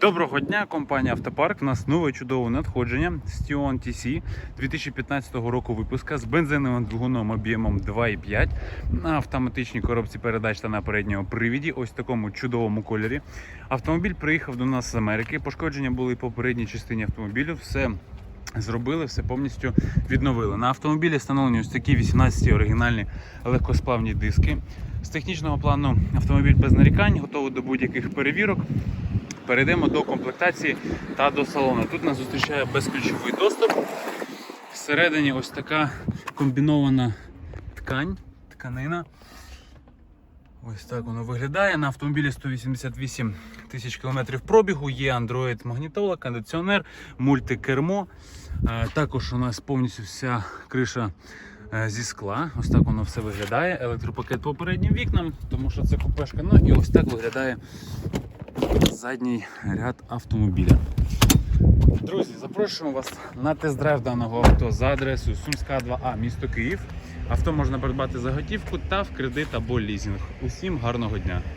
Доброго дня, компанія Автопарк. У нас нове чудове надходження Stion TC 2015 року випуска з бензиновим двигуном об'ємом 2,5 на автоматичній коробці передач та на передньому привіді. Ось в такому чудовому кольорі. Автомобіль приїхав до нас з Америки. Пошкодження були по передній частині автомобілю. Все зробили, все повністю відновили. На автомобілі встановлені ось такі 18 оригінальні легкосплавні диски. З технічного плану автомобіль без нарікань, готовий до будь-яких перевірок. Перейдемо до комплектації та до салону. Тут нас зустрічає безключовий доступ. Всередині ось така комбінована ткань, тканина. Ось так воно виглядає. На автомобілі 188 тисяч кілометрів пробігу, є Android магнітола, кондиціонер, мультикермо. Е, Також у нас повністю вся криша е, зі скла. Ось так воно все виглядає. Електропакет по переднім вікнам, тому що це купешка. Ну і ось так виглядає задній ряд автомобіля. Друзі, запрошуємо вас на тест-драйв даного авто за адресою Сумська 2А, місто Київ. Авто можна придбати за готівку та в кредит або лізинг. Усім гарного дня!